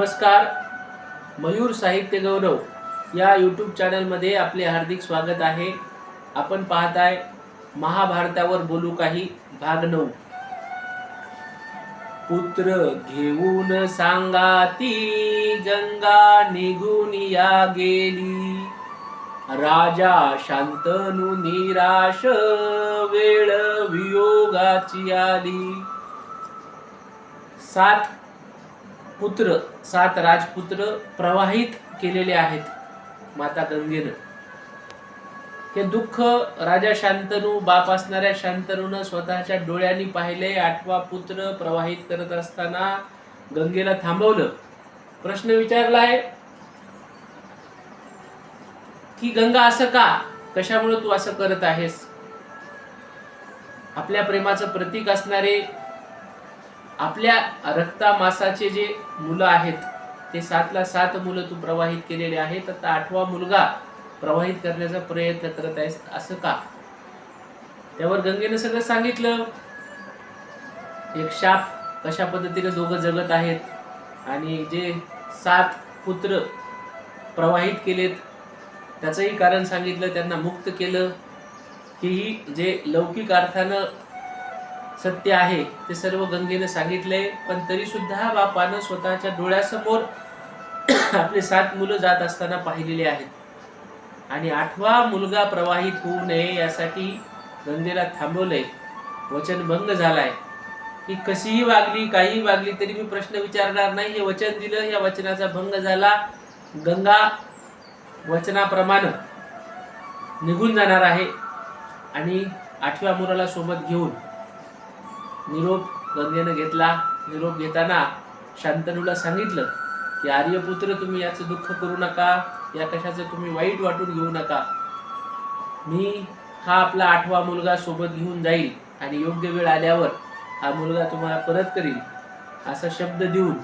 नमस्कार. मयूर साहित्य गौरव या यूट्यूब चॅनलमध्ये आपले हार्दिक स्वागत आहे. आपण पाहताय महाभारतावर बोलू काही भाग नऊ. पुत्र घेऊन सांगा ती गंगा निघून या गेली. राजा शांतनु निराश वेळ वियोगाची आली. सात पुत्र सात राजपुत्र प्रवाहित केलेले आहेत माता गंगेनं. हे दुःख राजा शांतनू बाप असणाऱ्या शांतनूनं स्वतःच्या डोळ्यांनी पाहिले आठवा पुत्र प्रवाहित करत असताना गंगेला थांबवलं. प्रश्न विचारलाय की गंगा असं का? कशामुळे तू असं करत आहेस? आपल्या प्रेमाचं प्रतीक असणारे आपल्या रक्ता मासाचे जे मुलं आहेत ते सातला सात मुलं तू प्रवाहित केलेले आहेत आता आठवा मुलगा प्रवाहित करण्याचा प्रयत्न करत आहेस असं का? त्यावर गंगेनं सगळं सांगितलं. एक शाप कशा पद्धतीने दोघं जगत आहेत आणि जे सात पुत्र प्रवाहित केलेत त्याचंही कारण सांगितलं त्यांना मुक्त केलं. की जे लौकिक अर्थानं सत्य आहे. ते सर्व गंगेनं सांगितले पण तरी सुद्धा बापानं स्वतःच्या डोळ्यासमोर आपले सात मुलं जात असताना पाहिलेले आहेत. आणि आठवा मुलगा प्रवाहित होऊ नये यासाठी गंगेला थांबवलंय. वचनभंग झालाय. की कशीही वागली काहीही वागली तरी मी प्रश्न विचारणार नाही. हे वचन दिलं या वचनाचा भंग झाला. गंगा वचनाप्रमाणे निघून जाणार आहे. आणि आठव्या मुलाला सोबत घेऊन निरोप गंगेनं घेतला. निरोप घेताना शांतनूला सांगितलं की आर्यपुत्र तुम्ही याचं दुःख करू नका. या कशाचं तुम्ही वाईट वाटून घेऊ नका. मी हा आपला आठवा मुलगा सोबत घेऊन जाईल आणि योग्य वेळ आल्यावर हा मुलगा तुम्हाला परत करील. असा शब्द देऊन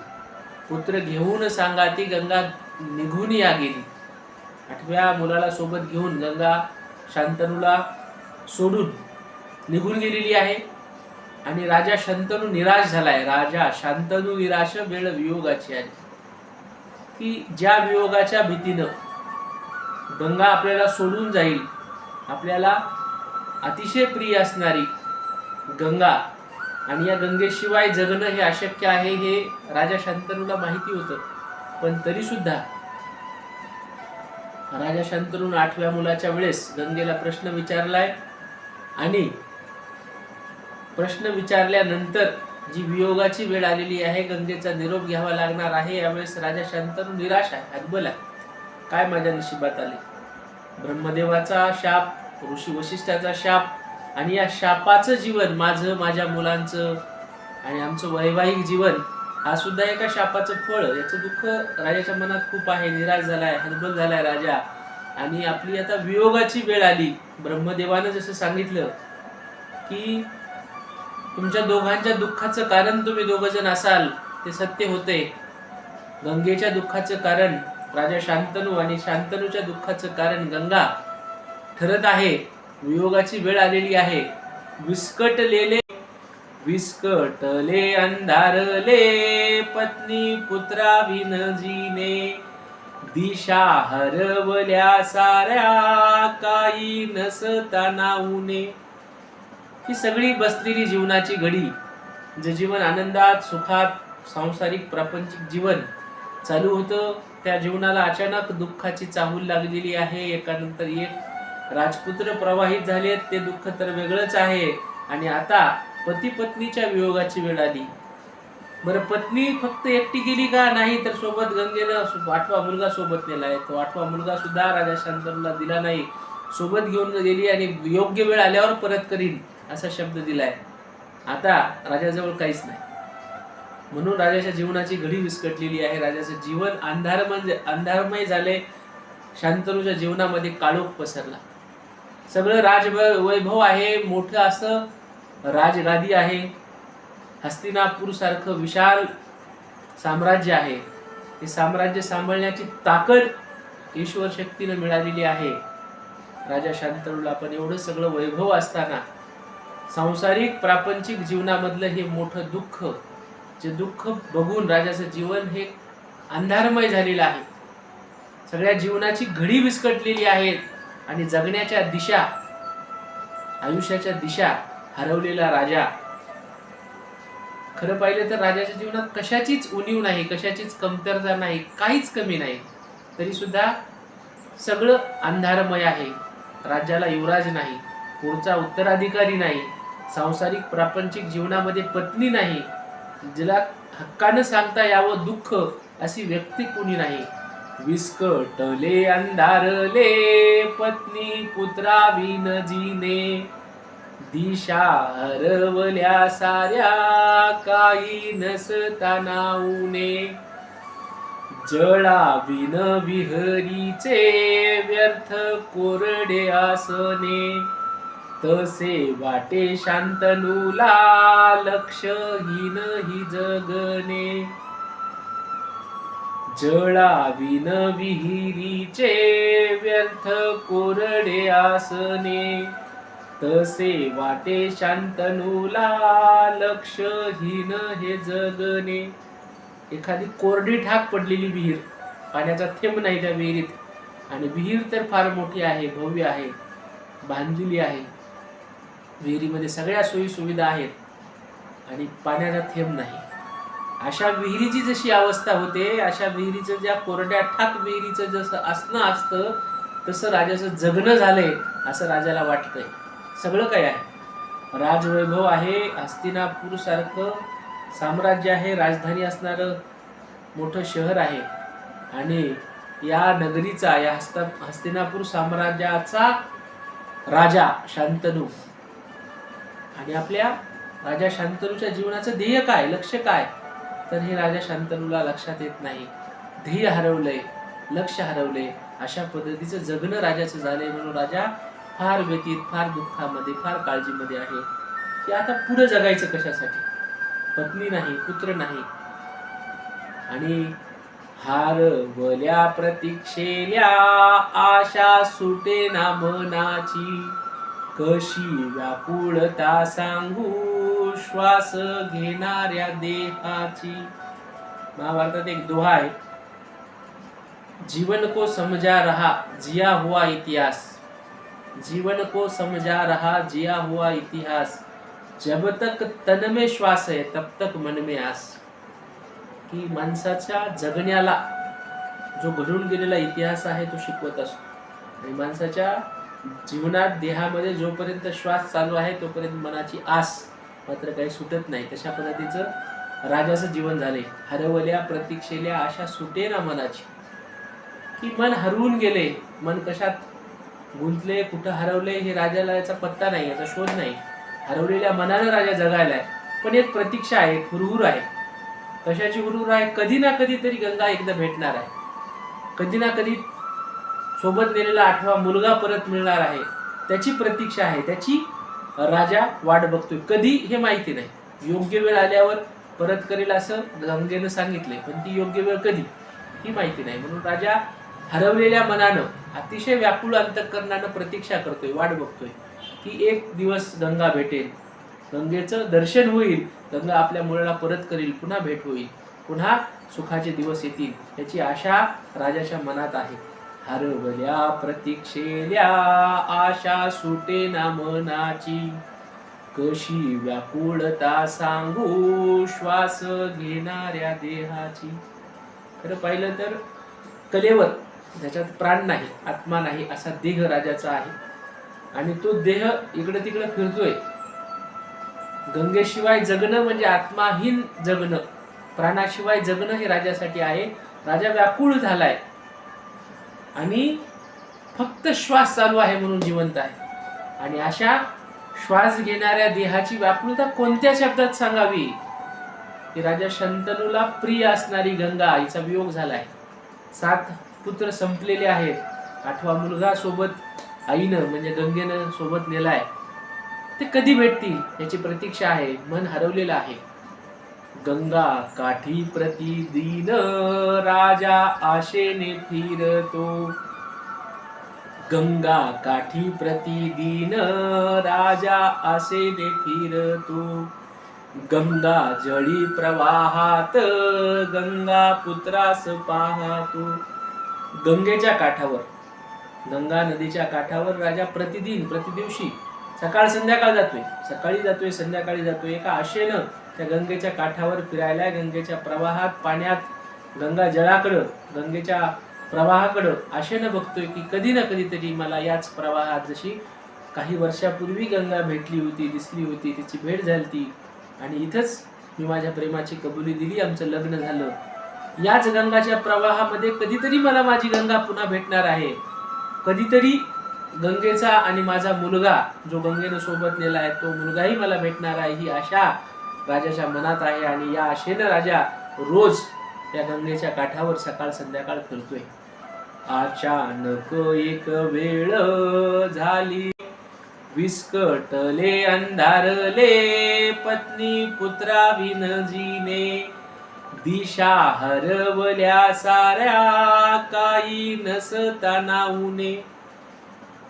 पुत्र घेऊन सांगा ती गंगा निघून या गेली. आठव्या मुलाला सोबत घेऊन गंगा शांतनूला सोडून निघून गेलेली आहे. आणि राजा शांतनू निराश झालाय. राजा शांतनू निराश वेळ वियोगाची आहे की ज्या वियोगाच्या भीतीनं गंगा आपल्याला सोडून जाईल आपल्याला अतिशय प्रिय असणारी गंगा आणि या गंगेशिवाय जगणं हे अशक्य आहे हे राजा शांतनूला माहिती होतं. पण तरीसुद्धा राजा शांतनून आठव्या मुलाच्या वेळेस गंगेला प्रश्न विचारलाय आणि प्रश्न विचारल्यानंतर जी वियोगाची वेळ आलेली आहे गंगेचा निरोप घ्यावा लागणार आहे यावेळेस राजा शांतनू निराश आहे हतबल आहे. काय माझ्या नशिबात आले? ब्रह्मदेवाचा शाप ऋषी वशिष्ठाचा शाप आणि या शापाचं जीवन माझं माझ्या मुलांचं आणि आमचं वैवाहिक जीवन हा सुद्धा एका शापाचं फळ. याचं दुःख राजाच्या मनात खूप आहे निराश झालाय हतबल झालाय राजा. आणि आपली आता वियोगाची वेळ आली. ब्रह्मदेवानं जसं सांगितलं की तुमच्या दोघांच्या दुःखाचं कारण तुम्ही दोघ जण असाल ते सत्य होते. गंगेच्या दुःखाचं कारण राजा शांतनू आणि शांतनूच्या दुःखाचं कारण गंगा. ठरत आहे वियोगाची वेळ आलेली आहे. विस्कटलेले विस्कटले अंधारले पत्नी पुत्रा विनजीने दिशा हरवल्या साऱ्या काही नसताना उणे ही सगळी बसलेली जीवनाची घडी जे जीवन आनंदात सुखात सांसारिक प्रापंचिक जीवन चालू होतं त्या जीवनाला अचानक दुःखाची चाहूल लागलेली आहे. एकानंतर एक राजपुत्र प्रवाहित झालेत ते दुःख तर वेगळंच आहे. आणि आता पती पत्नीच्या वियोगाची वेळ आली. बरं पत्नी फक्त एकटी गेली का? नाही तर सोबत गंगेनं आठवा मुलगा सोबत नेलाय तो आठवा मुलगा सुद्धा राजा शांतनूला दिला नाही. सोबत घेऊन गेली आणि योग्य वेळ आल्यावर परत करीन. असा शब्द दिलाय. आता राजाजवळ काहीच नाही. म्हणून राजाच्या जीवनाची घडी विस्कटलेली आहे. राजाचं जीवन अंधारमय म्हणजे, अंधारमय झाले. शांतनूच्या जीवनामध्ये काळोख पसरला. सगळं राज वैभव आहे. मोठं असं राजगादी आहे. हस्तिनापूरसारखं विशाल साम्राज्य आहे. हे साम्राज्य सांभाळण्याची ताकद ईश्वर शक्तीनं मिळालेली आहे. राजा शांतनूला पण एवढं सगळं वैभव असताना सांसारिक प्रापंचिक जीवनामधलं हे मोठं दुःख जे दुःख बघून राजाचं जीवन हे अंधारमय झालेलं आहे. सगळ्या जीवनाची घडी विस्कटलेली आहेत आणि जगण्याच्या दिशा आयुष्याच्या दिशा हरवलेला राजा. खरं पाहिलं तर राजाच्या जीवनात कशाचीच उणीव नाही कशाचीच कमतरता नाही काहीच कमी नाही. तरी सुद्धा सगळं अंधारमय आहे. राज्याला युवराज नाही. पुढचा उत्तराधिकारी नाही सांसारिक प्रापंचिक जीवनामध्ये पत्नी नाही जिला हक्कानं सांगता यावं दुःख अशी व्यक्ती कुणी नाही. विस्कटले अंधारले पत्नी पुत्राविन जीने दिशा हरवल्या साऱ्या काही नसताना उणे जळा विन विहरीचे व्यर्थ कोरडे आसने. तसे वाटे शांतनूला लक्षहीन ही जगने जळाविन विहिरीचे व्यर्थ कोरडे आसने. तसे वाटे शांतनूला लक्षहीन हे जगने एखादी कोरडी ठाक पडलेली विहीर पाण्याचा थेंब नाही त्या विहिरीत. आणि विहीर तर फार मोठी आहे भव्य आहे बांधलेली आहे. विहिरीमध्ये सगळ्या सोयीसुविधा आहेत आणि पाण्याचा थेंब नाही. अशा विहिरीची जशी अवस्था होते अशा विहिरीचं ज्या कोरड्या ठाक विहिरीचं जसं असणं असतं तसं राजाचं जगणं झालंय असं राजाला वाटतंय. सगळं काय आहे. राजवैभव आहे हस्तिनापूर सारखं साम्राज्य आहे राजधानी असणारं मोठं शहर आहे. आणि या नगरीचा या हस्त हस्तिनापूर साम्राज्याचा राजा शांतनू आणि आपल्या राजा शांतनूच्या जीवनाचं ध्येय काय लक्ष काय? तर हे राजा शांतनूला लक्षात येत नाही. ध्येय हरवलंय लक्ष हरवलंय. अशा पद्धतीचं जगणं राजाचं झालंय म्हणून राजा फार व्यतीत फार दुःखामध्ये फार काळजीमध्ये आहे. की आता पुढे जगायचं कशासाठी? पत्नी नाही पुत्र नाही. आणि हारवल्या प्रतीक्षेल्या आशा सुटे ना मनाची. कशी व्याकुळता सांगू? श्वास घेणाऱ्या देहाची. महाभारतात एक दोहा आहे. जीवन को समजा रहा जिया हुआ इतिहास. जीवन को समझा रहा जिया हुआ इतिहास. जब तक तन में श्वास है तब तक मन में आस. की माणसाच्या जगण्याला जो घडून गेलेला इतिहास आहे तो शिकवत असतो. आणि माणसाच्या जीवनात देहामध्ये जोपर्यंत श्वास चालू आहे तोपर्यंत मनाची आस मात्र काही सुटत नाही. तशा पद्धतीचं राजाचं जीवन झाले. हरवल्या प्रतीक्षेल्या आशा सुटे ना मनाची. की मन हरवून गेले. मन कशात गुंतले कुठं हरवले हे राजाला याचा पत्ता नाही याचा शोध नाही. हरवलेल्या मनानं राजा जगायलाय. पण एक प्रतीक्षा आहे एक हुरहुर आहे. कशाची हुरहुर आहे? कधी ना कधी तरी गंगा एकदा भेटणार आहे. कधी ना कधी सोबत नेलेला आठवा मुलगा परत मिळणार आहे. त्याची प्रतीक्षा आहे. त्याची राजा वाट बघतोय. कधी हे माहिती नाही. योग्य वेळ आल्यावर परत करेल असं गंगेनं सांगितले पण ती योग्य वेळ कधी? ही माहिती नाही. म्हणून राजा हरवलेल्या मनानं अतिशय व्याकुळ अंतकरणानं प्रतीक्षा करतोय. वाट बघतोय. की एक दिवस गंगा भेटेल. गंगेचं दर्शन होईल. गंगा आपल्या मुलाला परत करील. पुन्हा भेट होईल. पुन्हा सुखाचे दिवस येतील. याची आशा राजाच्या मनात आहे. हरवल्या प्रतीक्षेल्या आशा सुटे ना मनाची. कशी व्याकुळता सांगू श्वास घेणाऱ्या देहाची. खरं पाहिलं तर कलेवर ज्याच्यात प्राण नाही आत्मा नाही असा देह राजाचा आहे. आणि तो देह इकडं तिकडं फिरतोय. गंगेशिवाय जगणं म्हणजे आत्माहीन जगणं. प्राणाशिवाय जगणं हे राजासाठी आहे. राजा व्याकुळ झालाय. आणि फक्त श्वास चालू आहे म्हणून जिवंत आहे. आणि अशा श्वास घेणाऱ्या देहाची व्याकुळता कोणत्या शब्दात सांगावी? की राजा शंतनूला प्रिय असणारी गंगा आईचा वियोग झाला आहे. सात पुत्र संपलेले आहेत. आठवा मुलगा सोबत आईनं म्हणजे गंगेनं सोबत नेलाय. ते कधी भेटतील याची प्रतीक्षा आहे मन हरवलेलं आहे. गंगा काठी प्रतिदिन राजा आशेने फिरतो. गंगा काठी प्रतिदिन राजा आशेने फिरतो. गंगा जळी प्रवाहात गंगा पुत्रास पाहतो. गंगेच्या काठावर गंगा नदीच्या काठावर राजा प्रतिदिन प्रतिदिवशी सकाळ संध्याकाळ जातोय. सकाळी जातोय संध्याकाळी जातोय एका आशेनं. त्या गंगेच्या काठावर फिरायला गंगेच्या प्रवाहात पाण्यात गंगा जळाकडं गंगेच्या प्रवाहाकडं आशेनं बघतोय की कधी ना कधीतरी मला याच प्रवाहात जशी काही वर्षापूर्वी गंगा भेटली होती दिसली होती तिची भेट झाली ती आणि इथंच मी माझ्या प्रेमाची कबुली दिली आमचं लग्न झालं. याच गंगाच्या प्रवाहामध्ये कधीतरी मला माझी गंगा पुन्हा भेटणार आहे. कधीतरी गंगेचा आणि माझा मुलगा जो गंगेनं सोबत नेला आहे तो मुलगाही मला भेटणार आहे ही आशा राजाच्या मनात आहे आणि या आशेनं राजा रोज त्या गंगेच्या काठावर सकाळ संध्याकाळ फिरतोय. अचानक एक वेळ झाली. विस्कटले अंधारले पत्नी पुत्रा विनजीने दिशा हरवल्या साऱ्या काही नसताना उने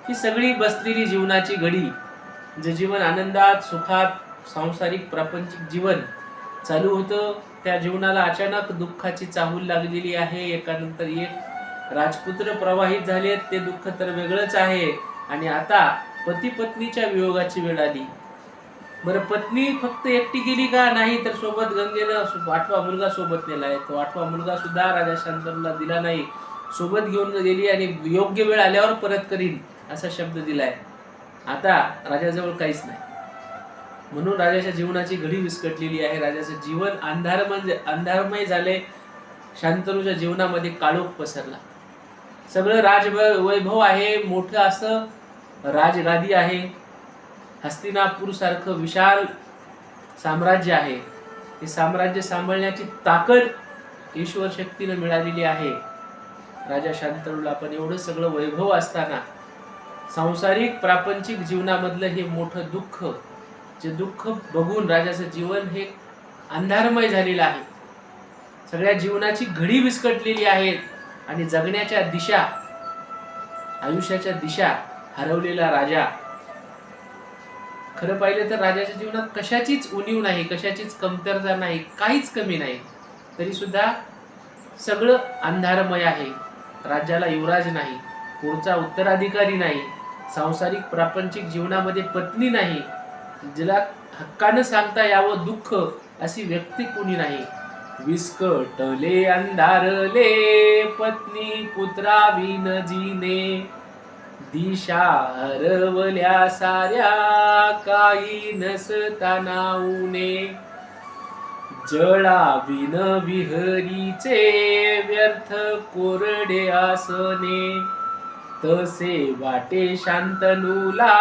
ही सगळी बसलेली जीवनाची घडी जे जीवन आनंदात सुखात सांसारिक प्रापंचिक जीवन चालू होतं. त्या जीवनाला अचानक दुःखाची चाहूल लागलेली आहे. एकानंतर एक राजपुत्र प्रवाहित झालेत ते दुःख तर वेगळंच आहे. आणि आता पती पत्नीच्या वियोगाची वेळ आली. बरं पत्नी फक्त एकटी गेली का? नाही तर सोबत गंगेनं आठवा मुलगा सोबत नेलाय तो आठवा मुलगा सुद्धा राजा शांतनूला दिला नाही. सोबत घेऊन गेली आणि योग्य वेळ आल्यावर परत करीन असा शब्द दिलाय. आता राजाजवळ काहीच नाही. म्हणून राजाच्या जीवनाची घडी विस्कटलेली आहे. राजाचं जीवन अंधार म्हणजे अंधारमय झाले. शांतनूच्या जीवनामध्ये काळोख पसरला. सगळं राज वैभव आहे. मोठं असं राजगादी आहे. हस्तिनापूर सारखं विशाल साम्राज्य आहे. हे साम्राज्य सांभाळण्याची ताकद ईश्वर शक्तीनं मिळालेली आहे. राजा शांतनूला पण एवढं सगळं वैभव असताना सांसारिक प्रापंचिक जीवनामधलं हे मोठं दुःख जे दुःख बघून राजाचं जीवन हे अंधारमय झालेलं आहे. सगळ्या जीवनाची घडी विस्कटलेली आहेत आणि जगण्याच्या दिशा आयुष्याच्या दिशा हरवलेला राजा. खरं पाहिलं तर राजाच्या जीवनात कशाचीच उणीव नाही कशाचीच कमतरता नाही काहीच कमी नाही. तरी सुद्धा सगळं अंधारमय आहे. राज्याला युवराज नाही पुढचा उत्तराधिकारी नाही सांसारिक प्रापंचिक जीवनामध्ये पत्नी नाही जिला हक्कानं सांगता यावं दुःख अशी व्यक्ती कुणी नाही. विस्कटले अंधारले पत्नी पुत्रा विनजीने. दिशा हरवल्या साऱ्या काही नसताना उणे जळा विन विहरीचे व्यर्थ कोरडे आसने. तसे वाटे शांतनूला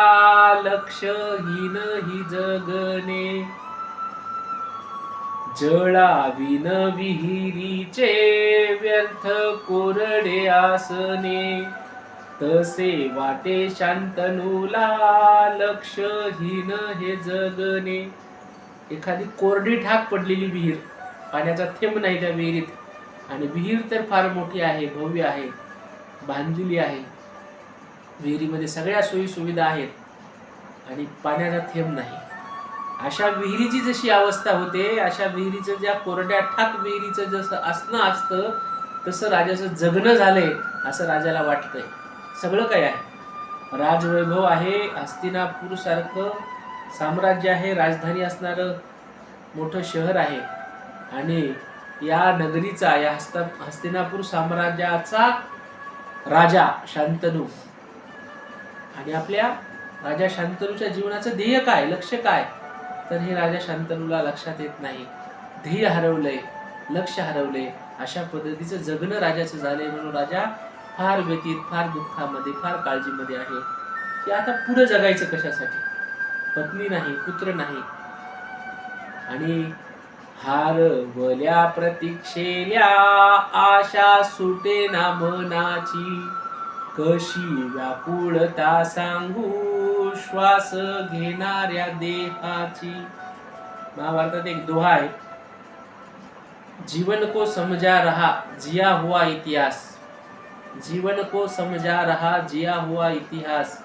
लक्षहीन ही जगणे. जळाविन विहिरीचे व्यर्थ कोरडे आसने. तसे वाटे शांतनूला लक्षहीन हे जगणे. एखादी कोरडी ठाक पडलेली विहीर पाण्याचा थेंब नाही त्या विहिरीत. आणि विहीर तर फार मोठी आहे भव्य आहे बांधलेली आहे. विहिरीमध्ये सगळ्या सोयीसुविधा आहेत आणि पाण्याचा थेंब नाही. अशा विहिरीची जशी अवस्था होते अशा विहिरीचं ज्या कोरड्या ठाक विहिरीचं जसं असणं असतं तसं राजाचं जगणं झालंय असं राजाला वाटतंय. सगळं काय आहे. राजवैभव आहे हस्तिनापूर सारखं साम्राज्य आहे राजधानी असणारं मोठं शहर आहे. आणि या नगरीचा या हस्त हस्तिनापूर साम्राज्याचा राजा शांतनू आणि आपल्या राजा शांतनूच्या जीवनाचं ध्येय काय लक्ष काय? तर हे राजा शांतनूला लक्षात येत नाही. ध्येय हरवलंय लक्ष हरवलंय. अशा पद्धतीचं जगणं राजाचं झालंय म्हणून राजा फार व्यतीत फार दुःखामध्ये फार काळजीमध्ये आहे. की आता पुढे जगायचं कशासाठी? पत्नी नाही पुत्र नाही. आणि हारवल्या प्रतीक्षेल्या आशा सुटे ना मनाची. कशी व्याकुळता सांगू? श्वास घेणाऱ्या देहाची. महाभारतात एक दोहा आहे. जीवन को समजा रहा जिया हुआ इतिहास. जीवन को समझा रहा जिया हुआ इतिहास.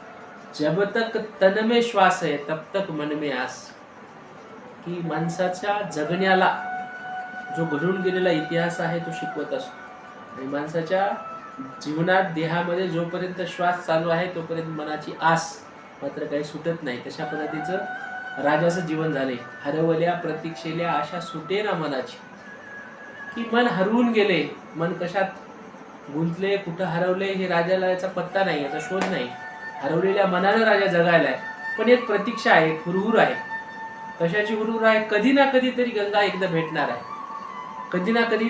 जब तक तन में श्वास है तब तक मन में आस. की माणसाच्या जगण्याला जो घडून गेलेला इतिहास आहे तो शिकवत असतो. आणि माणसाच्या जीवनात देहामध्ये जोपर्यंत श्वास चालू आहे तोपर्यंत मनाची आस मात्र काही सुटत नाही. तशा पद्धतीचं राजाचं जीवन झाले. हरवल्या प्रतीक्षेल्या आशा सुटे ना मनाची. की मन हरवून गेले. मन कशात गुंतले कुठं हरवले हे राजाला याचा पत्ता नाही याचा शोध नाही. हरवलेल्या मनानं राजा जगायलाय. पण एक प्रतीक्षा आहे एक हुरहुर आहे. कशाची हुरहुर आहे? कधी ना कधी तरी गंगा एकदा भेटणार आहे. कधी ना कधी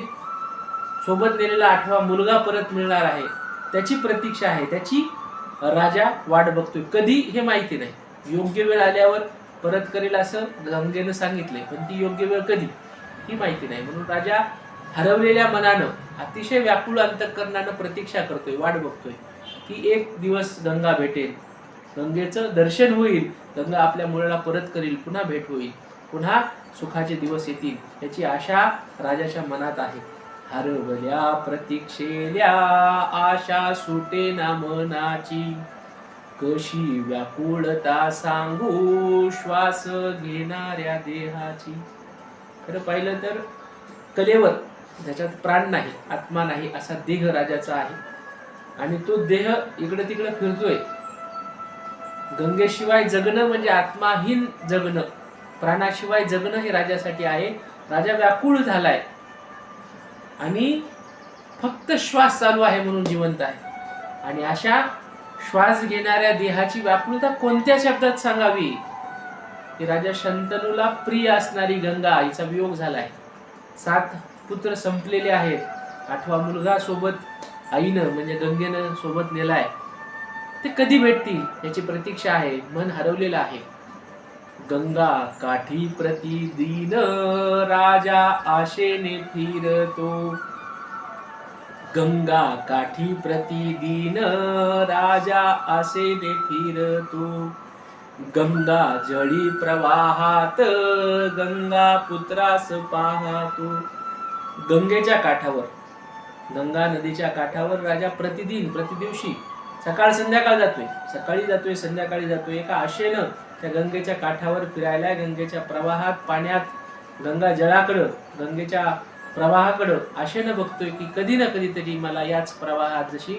सोबत नेलेला आठवा मुलगा परत मिळणार आहे. त्याची प्रतीक्षा आहे. त्याची राजा वाट बघतोय. कधी हे माहिती नाही. योग्य वेळ आल्यावर परत करेल असं गंगेनं सांगितले पण ती योग्य वेळ कधी? ही माहिती नाही. म्हणून राजा हरवलेल्या मनानं अतिशय व्याकुळ अंतकरणानं प्रतीक्षा करतोय. वाट बघतोय की एक दिवस गंगा भेटेल. गंगेचं दर्शन होईल. गंगा आपल्या मुलाला परत करील. पुन्हा भेट होईल. पुन्हा सुखाचे दिवस येतील. याची आशा राजाच्या मनात आहे. हरवल्या प्रतीक्षेल्या आशा सुटे ना मनाची कशी व्याकुळता सांगू श्वास घेणाऱ्या देहाची. खरं पाहिलं तर कलेवर ज्याच्यात प्राण नाही आत्मा नाही असा देह राजाचा आहे. आणि तो देह इकडं तिकडं फिरतोय. गंगेशिवाय जगणं म्हणजे आत्माहीन जगणं. प्राणाशिवाय जगणं हे राजासाठी आहे. राजा व्याकुळ झालाय. आणि फक्त श्वास चालू आहे म्हणून जिवंत आहे. आणि अशा श्वास घेणाऱ्या देहाची व्याकुळता कोणत्या शब्दात सांगावी? की राजा शंतनूला प्रिय असणारी गंगा आईचा वियोग झाला आहे. सात पुत्र संपलेले आहेत. आठवा मुलगा सोबत आईनं म्हणजे गंगेनं सोबत नेलाय. ते कधी भेटतील याची प्रतीक्षा आहे मन हरवलेलं आहे. गंगा काठी प्रतिदिन राजा आशेने फिरतो. गंगा काठी प्रतिदिन राजा आशेने फिरतो. गंगा जळी प्रवाहात गंगा पुत्रास पाहतो. गंगेच्या काठावर गंगा नदीच्या काठावर राजा प्रतिदिन प्रतिदिवशी सकाळ संध्याकाळ जातोय. सकाळी जातोय संध्याकाळी जातोय एका आशेनं त्या गंगेच्या काठावर फिरायला गंगेच्या प्रवाहात पाण्यात गंगा जळाकडं गंगेच्या प्रवाहाकडं आशेनं बघतोय की कधी ना कधीतरी मला याच प्रवाहात जशी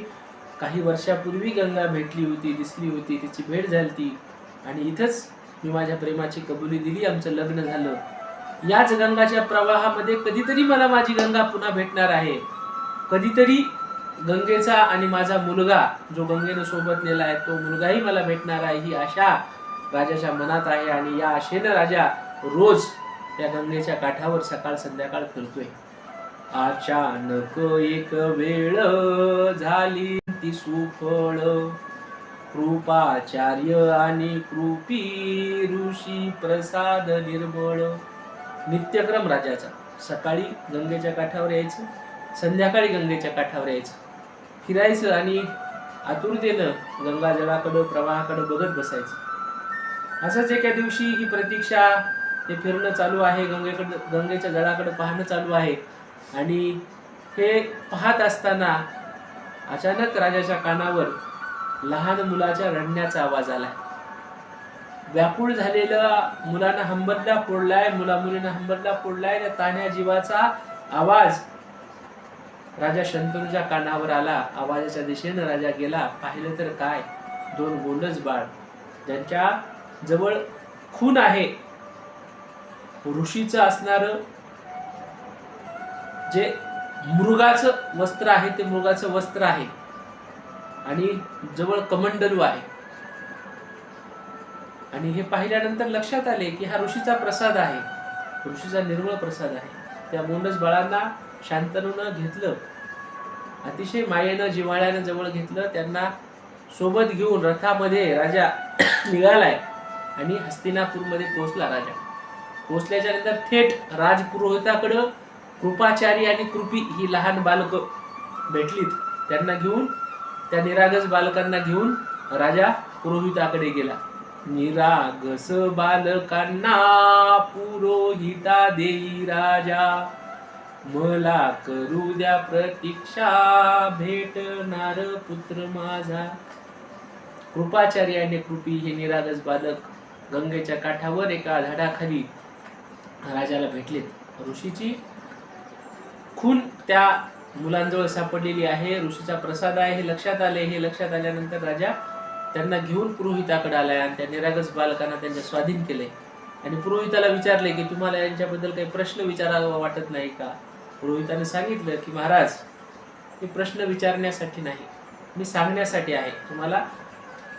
काही वर्षापूर्वी गंगा भेटली होती दिसली होती तिची भेट झाली ती आणि इथंच मी माझ्या प्रेमाची कबुली दिली आमचं लग्न झालं. याच गंगाच्या प्रवाहामध्ये कधीतरी मला माझी गंगा पुन्हा भेटणार आहे. कधीतरी गंगेचा आणि माझा मुलगा जो गंगेनं सोबत नेला आहे तो मुलगाही मला भेटणार आहे ही आशा राजाच्या मनात आहे आणि या आशेनं राजा रोज त्या गंगेच्या काठावर सकाळ संध्याकाळ फिरतोय. अचानक एक वेळ झाली ती सुफळ. कृपाचार्य आणि कृपी ऋषी प्रसाद निर्मळ. नित्यक्रम राजाचा. सकाळी गंगेच्या काठावर यायचं संध्याकाळी गंगेच्या काठावर यायचं. फिरायचं आणि आतुरतेनं गंगाजळाकडं प्रवाहाकडं बघत बसायचं. असंच एका दिवशी ही प्रतीक्षा ते फिरणं चालू आहे गंगेकडं गंगेच्या जळाकडं पाहणं चालू आहे. आणि हे पाहत असताना अचानक राजाच्या कानावर लहान मुलाच्या रडण्याचा आवाज आला. व्याकुळ झालेलं मुलानं हंबरला फोडलाय मुला मुलीनं हंबरला फोडलाय त्या ताण्या जीवाचा आवाज राजा शंतनूच्या कानावर आला. आवाजाच्या दिशेनं राजा गेला. पाहिलं तर काय? दोन गोंडच बाळ. ज्यांच्या जवळ खून आहे. ऋषीचं असणार जे मृगाचं वस्त्र आहे ते मृगाचं वस्त्र आहे. आणि जवळ कमंडलू आहे. आणि हे पाहिल्यानंतर लक्षात आले की हा ऋषीचा प्रसाद आहे. ऋषीचा निर्मळ प्रसाद आहे. त्या मोंडस बाळांना शांतनूनं घेतलं. अतिशय मायेनं जिव्हाळ्यानं जवळ घेतलं. त्यांना सोबत घेऊन रथामध्ये राजा निघालाय. आणि हस्तिनापूरमध्ये पोहोचला राजा. पोहोचल्याच्या नंतर थेट राजपुरोहिताकडं कृपाचारी आणि कृपी ही लहान बालक भेटलीत. त्यांना घेऊन त्या निरागस बालकांना घेऊन राजा पुरोहिताकडे गेला. निरागस बालकांना पुरोहिता देई राजा. मला करू द्या प्रतीक्षा भेटणार पुत्र माझा. कृपाचार्य आणि कृपी हे निरागस बालक गंगेच्या काठावर एका झाडाखाली राजाला भेटलेत. ऋषीची खून त्या मुलांजवळ सापडलेली आहे. ऋषीचा प्रसाद आहे. हे लक्षात आले. हे लक्षात आल्यानंतर राजा त्यांना घेऊन पुरोहिताकडे आलाय आणि त्या निरागस बालकांना त्यांच्या स्वाधीन केले आणि पुरोहिताला विचारले की तुम्हाला यांच्याबद्दल काही प्रश्न विचारावा वाटत नाही का? पुरोहिताने सांगितलं की महाराज मी प्रश्न विचारण्यासाठी नाही. मी सांगण्यासाठी आहे. तुम्हाला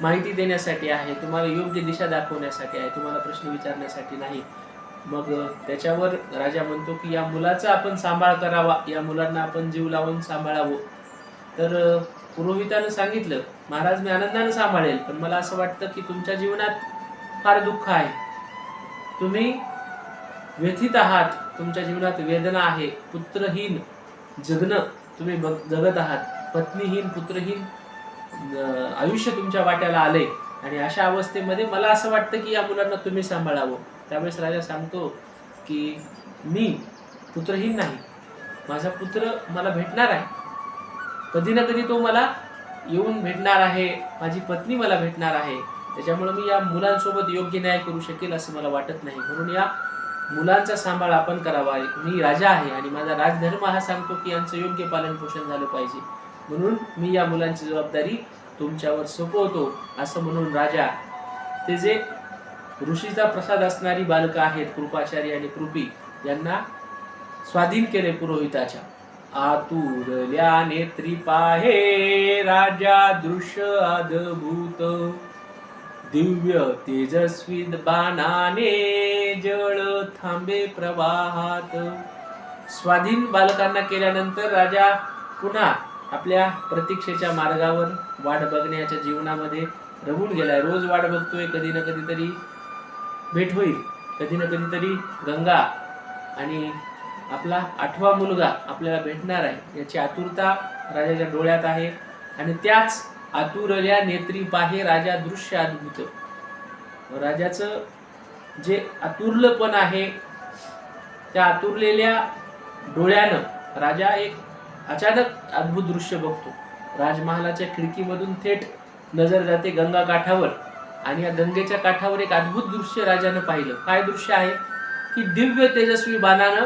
माहिती देण्यासाठी आहे तुम्हाला योग्य दिशा दाखवण्यासाठी आहे तुम्हाला प्रश्न विचारण्यासाठी नाही. मग त्याच्यावर राजा म्हणतो की या मुलाचा आपण सांभाळ करावा या मुलांना आपण जीव लावून सांभाळावं. तर पुरोहितानं सांगितलं महाराज मी आनंदानं सांभाळेल पण मला असं वाटतं की तुमच्या जीवनात फार दुःख आहे. तुम्ही व्यथित आहात तुमच्या जीवनात वेदना आहे पुत्रहीन जगणं तुम्ही बघ- जगत आहात. पत्नीहीन पुत्रहीन आयुष्य तुमच्या वाट्याला आले आणि अशा अवस्थेमध्ये मला असं वाटतं की या मुलांना तुम्ही सांभाळावं. त्यावेळेस राजा सांगतो की मी पुत्रहीन नाही. माझा पुत्र मला भेटणार आहे. कधी ना कधी तो मला येऊन भेटणार आहे. माझी पत्नी मला भेटणार आहे. त्याच्यामुळे मी या मुलांसोबत योग्य न्याय करू शकेल असं मला वाटत नाही. म्हणून या मुलांचा सांभाळ आपण करावा. मी राजा आहे आणि माझा राजधर्म हा सांगतो की यांचं योग्य पालन पोषण झालं पाहिजे. म्हणून मी या मुलांची जबाबदारी तुमच्यावर सोपवतो असं म्हणून राजा ते जे ऋषीचा प्रसाद असणारी बालकं आहेत कृपाचारी आणि कृपी यांना स्वाधीन केले पुरोहिताच्या. आतुरल्या नेत्री पाहे राजा दृश्य अद्भुत. दिव्य तेजस्वी बाणाने जळ थांबे प्रवाहात. स्वाधीन बालकांना केल्यानंतर राजा पुन्हा आपल्या प्रतीक्षेच्या मार्गावर वाट बघण्याच्या जीवनामध्ये रमून गेलाय. रोज वाट बघतोय कधी ना कधीतरी भेट होईल. कधी ना कधीतरी गंगा आणि आपला आठवा मुलगा आपल्याला भेटणार आहे. याची आतुरता राजाच्या डोळ्यात आहे आणि त्याच आतुरल्या नेत्री पाहे राजा दृश्य अद्भुत. राजाचं जे आतुरलंपण आहे त्या आतुरलेल्या डोळ्यानं राजा एक अचानक अद्भुत दृश्य बघतो. राजमहालाच्या खिडकीमधून थेट नजर जाते गंगा काठावर. आणि या गंगेच्या काठावर एक अद्भुत दृश्य राजानं पाहिलं. काय दृश्य आहे? की दिव्य तेजस्वी बाणानं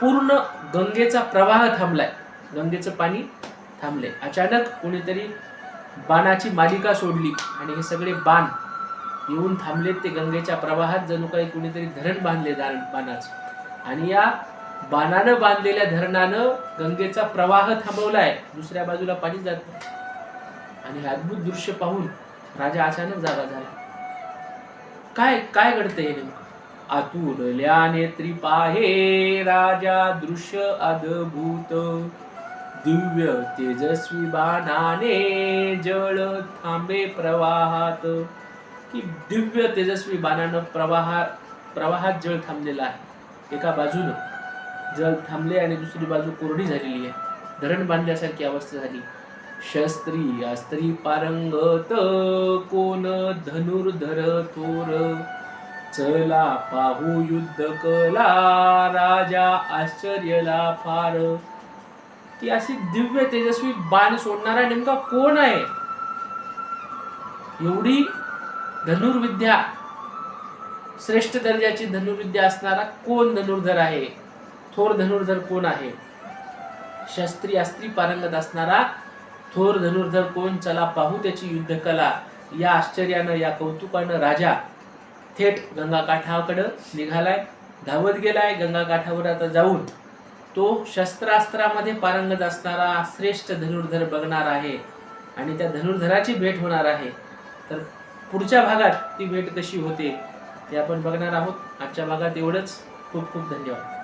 पूर्ण गंगेचा प्रवाह थांबलाय. गंगेचं पाणी थांबले अचानक कोणीतरी बाणाची मालिका सोडली. आणि हे सगळे बाण येऊन थांबलेत ते गंगेच्या प्रवाहात. जणू काही कुणीतरी धरण बांधले धरण बाणाचं. आणि या बाणानं बांधलेल्या धरणानं गंगेचा प्रवाह थांबवलाय. दुसऱ्या बाजूला पाणी जात. नाही. आणि हे अद्भुत दृश्य पाहून राजा अचानक जागा झाला. काय काय घडतंय नेमकं? आतुरल्या नेत्री पाहे राजा दृश्य अद्भुत. दिव्य तेजस्वी बाणाने जळ थांबे प्रवाहात. की दिव्य तेजस्वी बाणानं प्रवाहा प्रवाहात जळ थांबलेला आहे. एका बाजूनं जळ थांबले आणि दुसरी बाजू कोरडी झालेली आहे. धरण बांधल्यासारखी अवस्था झाली. शस्त्री अस्त्री पारंगत कोण धनुर्धर थोर? चला पाहू युद्ध कला राजा आश्चर्यला फार. की अशी दिव्य तेजस्वी बाण सोडणारा नेमका कोण आहे? एवढी धनुर्विद्या श्रेष्ठ दर्जाची धनुर्विद्या असणारा कोण धनुर्धर आहे? थोर धनुर्धर कोण आहे? शस्त्री अस्त्री पारंगत असणारा थोर धनुर्धर कोण? चला पाहू त्याची युद्धकला. या आश्चर्यानं या कौतुकानं राजा थेट गंगाकाठाकडं निघालाय धावत गेलाय गंगाकाठावर आता जाऊन. तो शस्त्रास्त्रामध्ये पारंगत असणारा श्रेष्ठ धनुर्धर बघणार आहे आणि त्या धनुर्धराची भेट होणार आहे. तर पुढच्या भागात ती भेट कशी होते ते आपण बघणार आहोत. आजच्या भागात एवढंच. खूप खूप धन्यवाद.